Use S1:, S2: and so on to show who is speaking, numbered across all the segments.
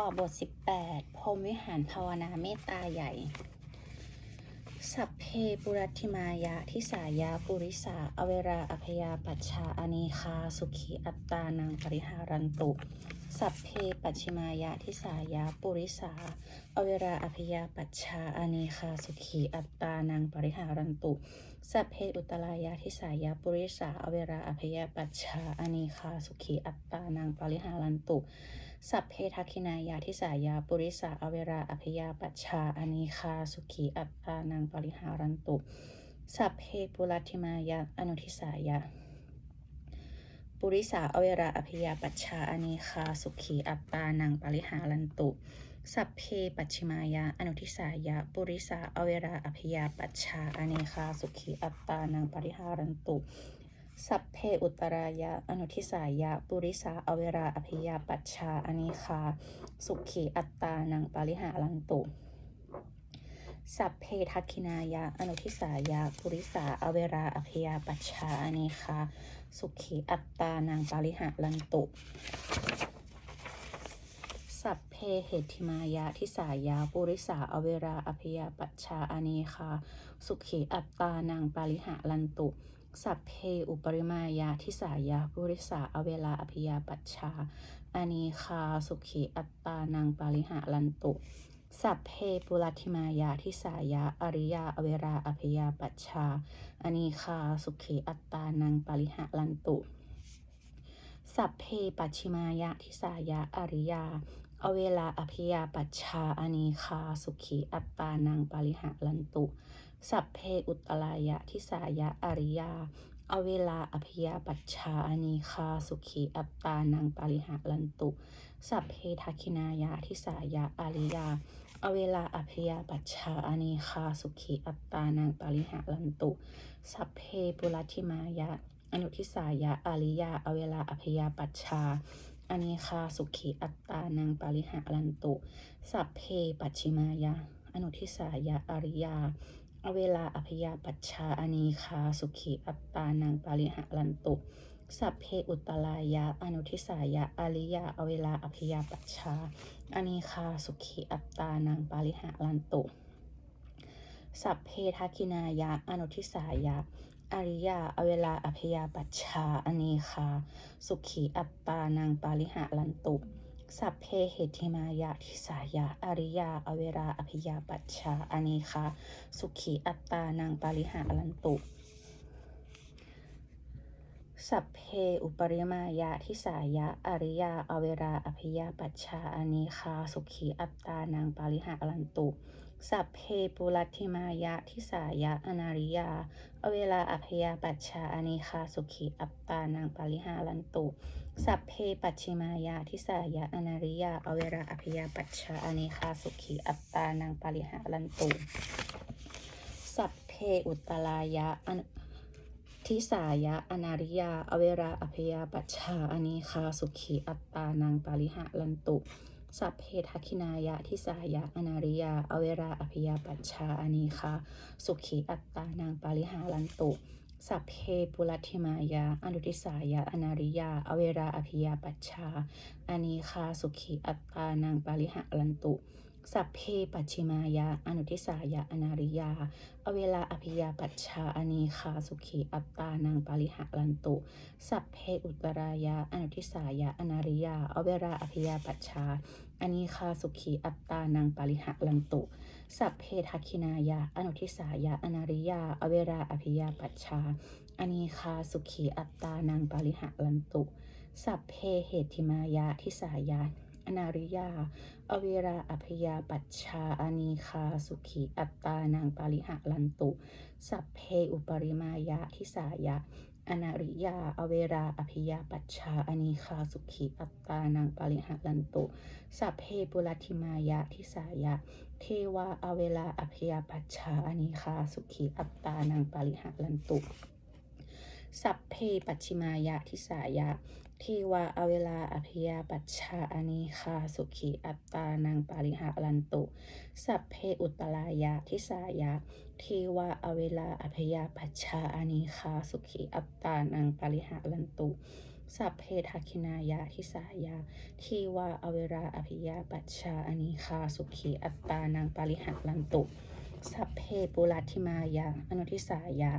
S1: ต่อบท 18พรมวิหารภาวนาเมตตาใหญ่ สัพเพปุรัติมายะทิสายาปุริสาอเวราอภยาปัชชาอเนคาสุขีอัตตานังปริหารันตุ สัพเพปัจฉิมายะทิสายาปุริสาอเวราอภยาปัชชาอเนคาสุขีอัตตานังปริหารันตุ สัพเพอุตตรายาทิสายาปุริสาอเวราอภยาปัชชาอเนคาสุขีอัตตานังปริหารันตุ สัพเพทักขินายาทิสายาปุริสาอเวราอภยาปัชชาอนีคาสุขีอัตตานังปริหารันตุสัพเพปุรัติมายาอนุทิสายาปุริสาอเวราอภยาปัชชาอนีคาสุขีอัตตานังปริหารันตุสัพเพปัจฉิมายาอนุทิสายาปุริสาอเวราอภยาปัชชาอนีคาสุขีอัตตานังปริหารันตุ สัพเพอุตรายะ อนุทิสายะ ปุริสาอเวราอภิยาปัชชาอนิคา สุขีอัตตานังปาริหารันตุ สัพเพทักขินายะ อนุทิสายะ ปุริสาอเวราอภิยาปัชชาอนิคา สุขีอัตตานังปาริหารันตุ สัพเพเหติมายะทิสายาปุริสาอเวราอภิยาปัชชาอเนคา สุขีอัตตานังปาริหารันตุ สัพเพอุปริมายาทิสายาปุริสาอเวลาอภิยาปัชชาอเนคาสุขีอัตตานังปาริหารันตุ สัพเพปุรัติมายาทิสายาอริยาอเวราอภิยาปัชชาอเนคาสุขีอัตตานังปาริหารันตุ สัพเพปัจฉิมายะทิสายะอริยา อเวลาอภิยาปัชชาอเนคาสุขีอัตตานังปาริหารันตุ สัพเพอุตตรายะทิสายะอริยา อเวลาอภิยาปัชชาอเนคาสุขีอัตตานังปาริหารันตุ สัพเพทักินายะทิสายะอริยา อเวลาอภิยาปัชชาอเนคาสุขีอัตตานังปาริหารันตุ สัพเพปุรัติมายะอนุทิสายะอริยา อเวลาอภิยาปัชชา อเนคาสุขีอัตตานังปาริหารันตุ สัพเพปัจฉิมายะ อนุทิสายะอริยา อเวลาอภิยาปัชชาอเนคาสุขีอัตตานังปาริหารันตุ สัพเพอุตตรายะ อนุทิสายะอริยา อเวลาอภิยาปัชชาอเนคาสุขีอัตตานังปาริหารันตุ สัพเพทักินายะ อนุทิสายะ อริยาอเวลาอภิยาปัชชาอเนคา สุขีอัตตานังปาลิหะลันตุ สัพเพเหติมายาทิสายาอริยาอเวลาอภิยาปัชชาอเนคา สุขีอัตตานังปาลิหะลันตุ สัพเพอุปริมายะทิสายะ อริยา อเวรา อภิยาปัชชาอเนคา สุขีอัตตานังปาริหารันตุ สัพเพปุรัติมายะทิสายะ อนาริยา อเวลาอภยาปัชชาอเนคา สุขีอัตตานังปาริหารันตุ สัพเพปัจฉิมายะทิสายะ อนาริยา อเวลาอภยาปัชชาอเนคา สุขีอัตตานังปาริหารันตุ สัพเพอุตตรายะ ทิสายะ อนาริยา อเวราอภยาปัชชาอเนคา สุขีอัตตานังปาริหารันตุ สัพเพทักินายะทิสายะ อนาริยา อเวราอภิยาปัชชาอเนคา สุขีอัตตานังปาริหารันตุสัพเพปุรัติมายา อนุทิสายะอนาริยา อเวราอภิยาปัชชาอเนคา สุขีอัตตานังปาริหารันตุ สัพเพปัจฉิมายาอนุทิสายะ อนาริยา อเวลาอภิยาปัชชาอเนคาสุขีอัตตานังปาริหารันตุ สัพเพอุตรายะ อนุทิสายะ อนาริยา อเวราอภิยาปัชชาอนีคาสุขีอัตตานังปาริหะลันตุ สัพเพทักขินายะ อนุทิสายะ อนาริยา อเวราอภิยาปัชชาอนีคาสุขีอัตตานังปาริหะลันตุ สัพเพเหติมายะทิสายะ อนาริยา อเวราอภิยาปัชชาอนีคา สุขี อัตตานังปาริหะลันตุ สัพเพอุปริมายะทิสายะ อนาริยา อเวราอภิยาปัชชาอนีคา สุขี อัตตานังปาริหะลันตุ สัพเพปุรัติมายะทิสายะ เทวา อเวลาอภยาปัชชาอนิคา สุขี อัตตานังปาริหะลันตุ สัพเพปัจฉิมายะทิสายะ ทวาอเวลาอภยาปัชชาอนิคาสุขีอัตตานังปาริหะลันตุ สัพเพอุตตรายะทิสายะเทวาอเวลาอภยาปัชชาอนิคาสุขีอัตตานังปาริหะลันตุสัพเพทักินายะทิสายา ทีวาอเวราอภิยาปัชชาอนิคาสุขีอัตตานังปาริหักลันตุ สัพเพปุรัติมายาอนุทิสายา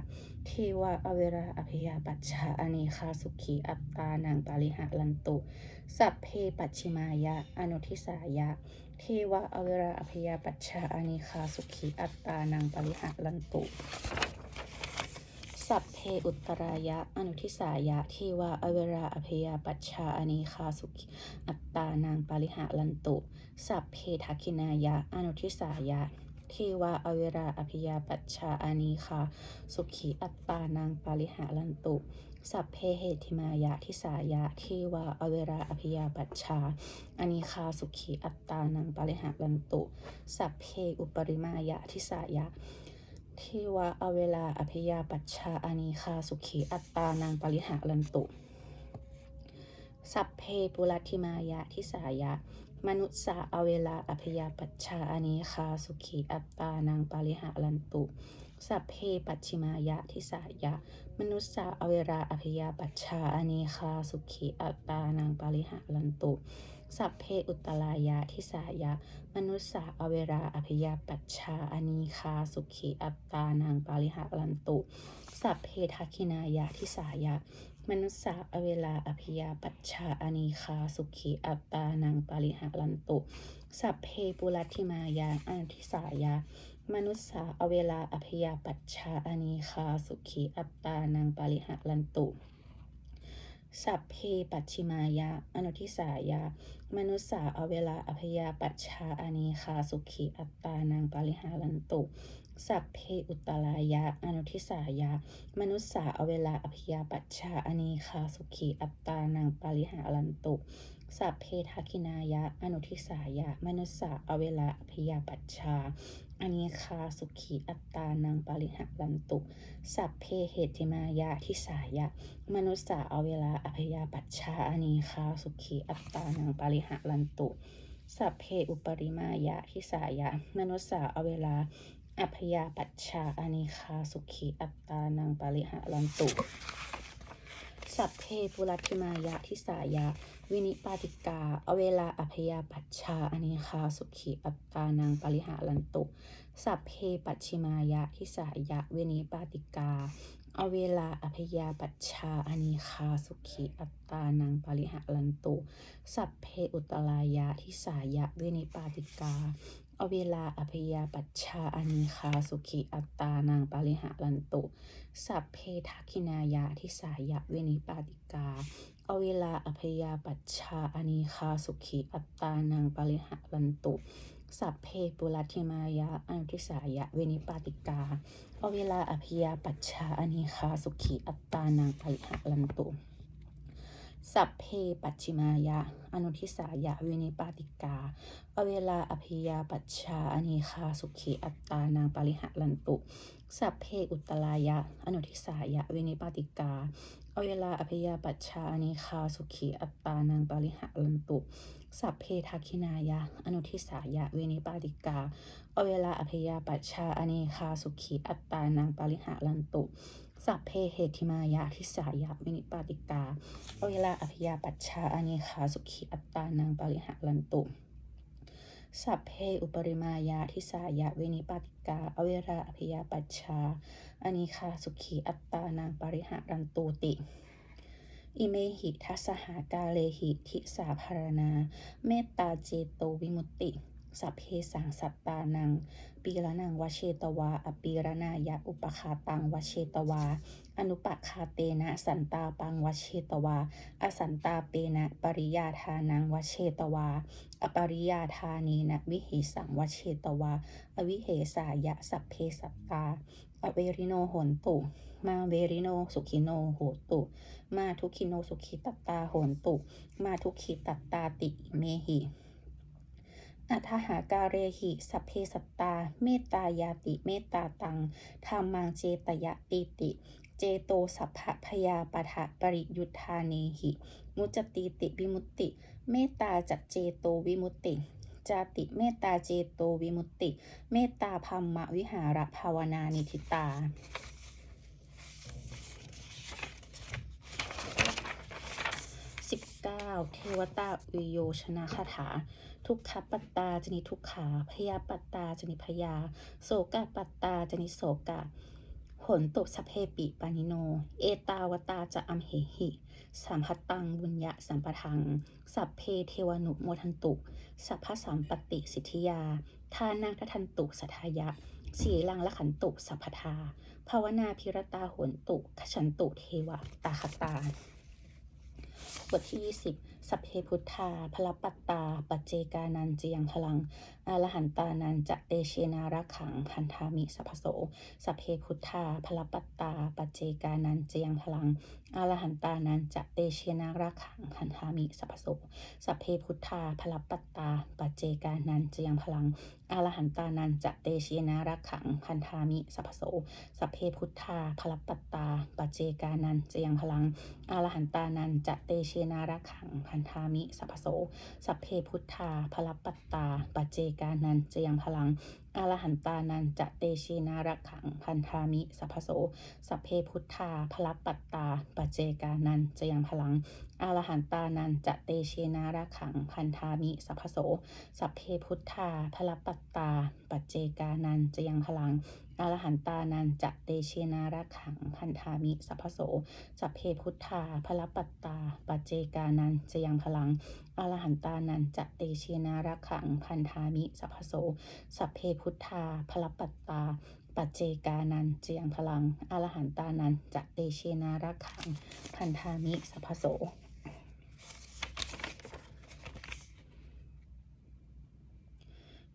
S1: ทีวาอเวราอภิยาปัชชาอนิคาสุขีอัตตานังปาริหักลันตุ สัพเพปัจฉิมายะอนุทิสายะเทวะอเวราอภิยาปัชชาอนิคาสุขีอัตตานังปริหะลันตุสัพเพอุตรายะอนุทิสายะเทวะอเวราอภิยาปัชชาอานิคาสุขีอัตตานังปาริหะลันตุ สัพเพทักินายะอนุทิสายะ ทวะอเวราอภิยาปัชชาอานิคาสุขีอัตตานังปาริหะลันตุ สัพเพเหติมายะทิสายะเทวะอเวราอภิยาปัชชาอานิคาสุขีอัตตานังปาริหะลันตุ สัพเพอุปริมายะทิสายะเทวะอเวลาอภิยาปัชชาอานิคาสุขีอัตตานังปริหะลันตุ สัพเพปุรัติมายะทิสายะมนุษย์สาอเวลาอภิยาปัชชาอานิคาสุขีอัตตานังปาริหะลันตุ สัพเพปัจฉิมายะทิสายะ มนุษย์สาอเวราอภิยาปัชชาอานิคาสุขีอัตตานังปาริหะลันตุสัพเพอุตตรายะทิสายะ มนุษสาอเวราอภิยาปัชชาอนิคาสุขีอัตตานังปาริหะลันตุ สัพเพทักขินายะทิสายะ มนุษสาอเวลาอภิยาปัชชาอานิคาสุขีอัตตานังปาริหะลันตุ สัพเพปุรัติมายาอันทิสายามนุษสาอเวลาอภิยาปัชชาอานิคาสุขีอัตตานังปาริหะลันตุ สัพเพปัชิมายะ อนุทิสายะ มนุษสาอเวลาอภิยาปัชชาอานีคาสุขีอัตตานังปริหารันตุ สัพเพอุตตรายะ อนุทิสายะ มนุษสาอเวลาอภิยาปัชชาอานีคาสุขีอัตตานังปริหารันตุ สัพเพทักินายะ อนุทิสายะ มนุษสาอเวลาอภิยาปัชชาอานิคาสุขีอัตตานังปริหารันตุ สัพเพเหติมายะทิสายะ มนุษย์สาอเวลาอภยาปัชชาอานีคาสุขีอัตตานังปริหะลันตุ สัพเพอุปริมายะทิสายะ มนุษย์สาอเวลาอภยาปัชชาอานีคาสุขีอัตตานังปริหะลันตุ สัพเพปุรัติมายะทิสายะ วินิปาติกาเอาเวลาอภยาปัชชาอานีคาสุขีอัตานังปริหะลันตุ สัพเพปัจฉิมายะทิสายะวินิปาติกาเอาเวลาอภยาปัชชาอานิคาสุขีอัตานังปริหะลันตุสัพเพอุตตรายะทิสายะวินิปาติกาเอาเวลาอภยาปัชชาอานิคาสุขีอัตตานังปริหะลันตุ สัพเพทักขินายะทิสายะวินิปาติกา อเวลาอภยาปัชชาอานิคาสุขีอัตตานังปริหะลันตุ สัพเพปุรัติมายะอนุทิสายะเวนิปาติกาอเวลาอภิยาปัชชาอนิคาสุขีอัตตานังปริหะลันตุ สัพเพปัจฉิมายะอนุทิสายะเวนิปาติกาอเวลาอภิยาปัชชาอนิคาสุขีอัตตานังปริหะลันตุ สัพเพอุตตรายะ อนุทิสายะเวนิปาติกา เอาเวลาอภิยาปัชชาอนิคาสุขีอัตตานังปริหะลันตุสัพเพทักขินายะ อนุทิสายะเวนิปาติกาเอาเวลาอภิยาปัชชาอเนคาสุขีอัตตานังปริหะลันตุสัพเพเหติมายะทิสายะเวนิปาติกาเอาเวลาอภิยาปัชชาอเนคาสุขีอัตตานังปริหะลันตุ สัพเพอุปริมายะทิสายะเวนิปาติกา อเวราอภิยาปัชชาอเนคาสุขีอัตตานางปริหะรันตุติ อิเมหิทัสสหากาเลหิทิสาภารณา เมตตาเจโตวิมุตติ สัพเพสังสัตตานัง ปีระนังวเชตวา อปีระนายะอุปคาตังวเชตวา อนุปคาเตนะสันตาปังวเชตวา อสันตาเปนะปริยาทานังวเชตวา อปริยาทานีนะวิเหสังวเชตวา อวิเหสายะสัพเพสัตตา อเวริโนโหนตุมาเวริโนสุขิโนโหตุ มาทุกขิโนสุขิตตาโหนตุ มาทุกขิตตาติอิเมหิ อัทหาการเรหิ สัพเพสัตตา เมตตายาติ เมตตาตังธรรมังเจตยะติติ เจโตสัพพพยาปะทะปริยุทธาเนหิ มุจติติวิมุตติ เมตตาจักเจโตวิมุตติ จาติเมตตาเจโตวิมุตติ เมตตาพัมมะวิหารภาวนานิทิตาเทวตาอุโยชนะคาถา ทุกขปัตตาจนิทุกขาพยาปัตตาจนิพยา โสกปัตตาจนิโสกะผลตุสพเพปิปานิโน เอตาวตาจะอัมเหหิสัมพัตตังบุญญะสัมปทัง สัพเพเทวานุโมทันตุ สัพพสัมปติสิทธิยา ทานังทัทันตุสัทายะ สีลังละขันตุสัพพทา ภาวนาพิรตาหนตุขฉันตุเทวะตาคตา บทที่ 20 สัพเพพุทธาพลปัตตา ปัจเจกานันจียังพลังอรหันตานันจะเตเชนารักขัง พันธามิสัพโส สัพเพพุทธาพลปัตตา ปัจเจกานันจียังพลังอรหันตานันจะเตเชนารักขัง พันธามิสัพโส สัพเพพุทธาพลปัตตา ปัจเจกานันจียังพลังอรหันตานันจะเตเชนารักขัง พันธามิสัพโส สัพเพพุทธาพลปัตตา ปัจเจกานันจียังพลังอรหันตานันจะเตเชนารักขังนธามิ สัพพโส สัพเพพุทธา พลปัตตา ปัจเจกานันจะยังพลัง อรหันตานันจะเตเชนารักขัง พันธามิ สัพพโส สัพเพพุทธา พลปัตตา ปัจเจกานันจะยังพลัง อรหันตานันจะเตเชนารักขัง พันธามิ สัพพโส สัพเพพุทธา พลปัตตา ปัจเจกานันจะยังพลัง อรหันตานันจะเตเชนารักขัง พันธามิ สัพโส สัพเพพุทธาพลปัตตา ปัจเจกานันจะยังพลัง อรหันตานันจะเตเชนารักขัง พันธามิ สัพโส สัพเพพุทธาพลปัตตา ปัจเจกานันจะยังพลัง อรหันตานันจะเตเชนารักขัง พันธามิ สัพโส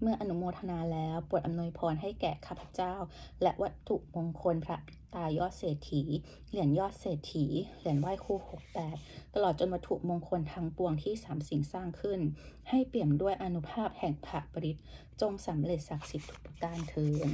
S1: เมื่ออนุโมทนาแล้วโปรดอำนวยพรให้แก่ข้าพเจ้า และวัตถุมงคลพระตายอดเศรษฐี เหรียญยอดเศรษฐี เหรียญไหว้คู่หกแปดตลอดจนวัตถุมงคลทั้งปวงที่สามสิ่งสร้างขึ้น ให้เปี่ยมด้วยอนุภาพแห่งพระปริตจงสำเร็จศักดิ์สิทธิ์ทุกประการเทิน